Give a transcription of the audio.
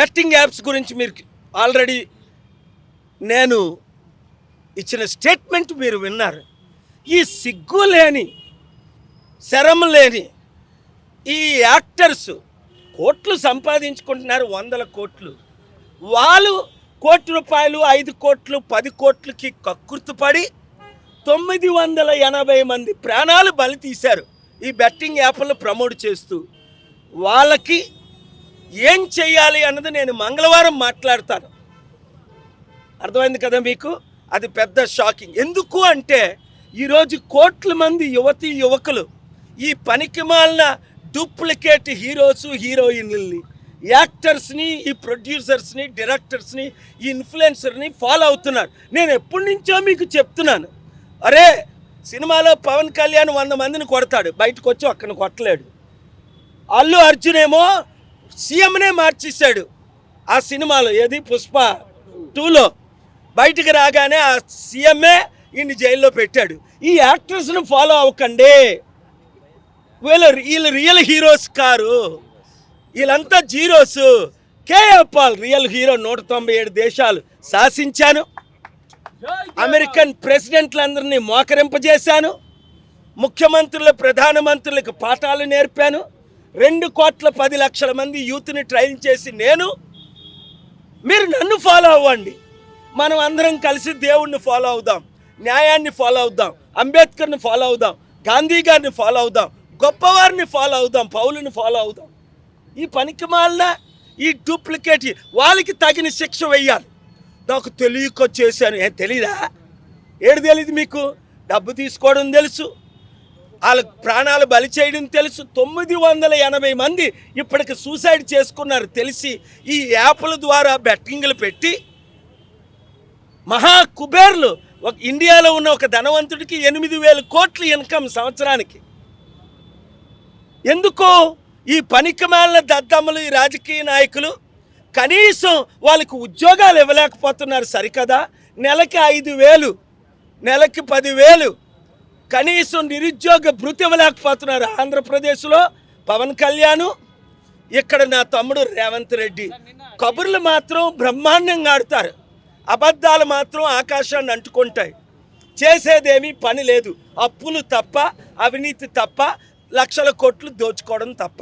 Betting apps గురించి మీరు already నేను ఇచ్చిన స్టేట్మెంట్ మీరు విన్నారు. ఈ సిగ్గు లేని శరం లేని ఈ యాక్టర్స్ కోట్లు సంపాదించుకుంటున్నారు వందల కోట్లు. వాళ్ళు కోటి రూపాయలు ఐదు కోట్లు పది కోట్లకి కక్కుర్తుపడి తొమ్మిది వందల ఎనభై మంది ప్రాణాలు బలి తీశారు. ఈ బెట్టింగ్ యాప్లు ప్రమోట్ చేస్తూ వాళ్ళకి ఏం చేయాలి అన్నది నేను మంగళవారం మాట్లాడతాను. అర్థమైంది కదా మీకు? అది పెద్ద షాకింగ్. ఎందుకు అంటే ఈరోజు కోట్ల మంది యువతి యువకులు ఈ పనికి మాలిన డూప్లికేట్ హీరోస్ హీరోయిన్లని యాక్టర్స్ని ఈ ప్రొడ్యూసర్స్ని డైరెక్టర్స్ని ఈ ఇన్ఫ్లుయెన్సర్ని ఫాలో అవుతున్నారు. నేను ఎప్పటి నుంచో మీకు చెప్తున్నాను. అరే సినిమాలో పవన్ కళ్యాణ్ వంద మందిని కొడతాడు. బయటకు వచ్చి ఒక్కని కొట్టలేడు. అల్లు అర్జున్ ఏమో సీఎంనే మార్చేశాడు ఆ సినిమాలో. ఏది? పుష్ప టూలో. బయటికి రాగానే ఆ సీఎంఏ ఈయన్ని జైల్లో పెట్టాడు. ఈ యాక్ట్రెస్ను ఫాలో అవ్వకండి. వీళ్ళు వీళ్ళు రియల్ హీరోస్ కారు. వీళ్ళంతా zeros. KF Paul real hero నూట తొంభై ఏడు దేశాలు శాసించాను. అమెరికన్ ప్రెసిడెంట్లందరినీ మోకరింపజేశాను. ముఖ్యమంత్రులు ప్రధానమంత్రులకు పాఠాలు నేర్పాను. రెండు కోట్ల పది లక్షల మంది యూత్ని ట్రైన్ చేసి నేను మీరు నన్ను ఫాలో అవ్వండి. మనం అందరం కలిసి దేవుణ్ణి ఫాలో అవుదాం న్యాయాన్ని ఫాలో అవుదాం అంబేద్కర్ని ఫాలో అవుదాం గాంధీ గారిని ఫాలో అవుదాం గొప్పవారిని ఫాలో అవుదాం పౌలుని ఫాలో అవుదాం. ఈ పనికి మాలిన ఈ డూప్లికేట్ వాళ్ళకి తగిన శిక్ష వెయ్యాలి నాకు తెలియక చేశాను ఏం తెలీదా? ఏడు తెలియదు మీకు? డబ్బు తీసుకోవడం తెలుసు. వాళ్ళ ప్రాణాలు బలి చేయడం తెలుసు. తొమ్మిది వందల ఎనభై మంది ఇప్పటికి సూసైడ్ చేసుకున్నారు. తెలిసి ఈ యాప్ల ద్వారా బెట్టింగ్లు పెట్టి మహా కుబేర్లు ఒక ఇండియాలో ఉన్న ఒక ధనవంతుడికి ఎనిమిది వేల కోట్ల ఇన్కమ్ సంవత్సరానికి. ఎందుకు? ఈ పనికిమాలిన దద్దమ్మలు ఈ రాజకీయ నాయకులు కనీసం వాళ్ళకి ఉద్యోగాలు ఇవ్వలేకపోతున్నారు సరికదా? నెలకి ఐదు వేలు నెలకి పదివేలు కనీసం నిరుద్యోగ భృతి ఇవ్వలేకపోతున్నారు ఆంధ్రప్రదేశ్లో పవన్ కళ్యాణ్ ఇక్కడ నా తమ్ముడు రేవంత్ రెడ్డి. కబుర్లు మాత్రం బ్రహ్మాండంగా ఆడతారు. అబద్ధాలు మాత్రం ఆకాశాన్ని అంటుకుంటాయి. చేసేదేమీ పని లేదు. అప్పులు తప్ప అవినీతి తప్ప లక్షల కోట్లు దోచుకోవడం తప్ప.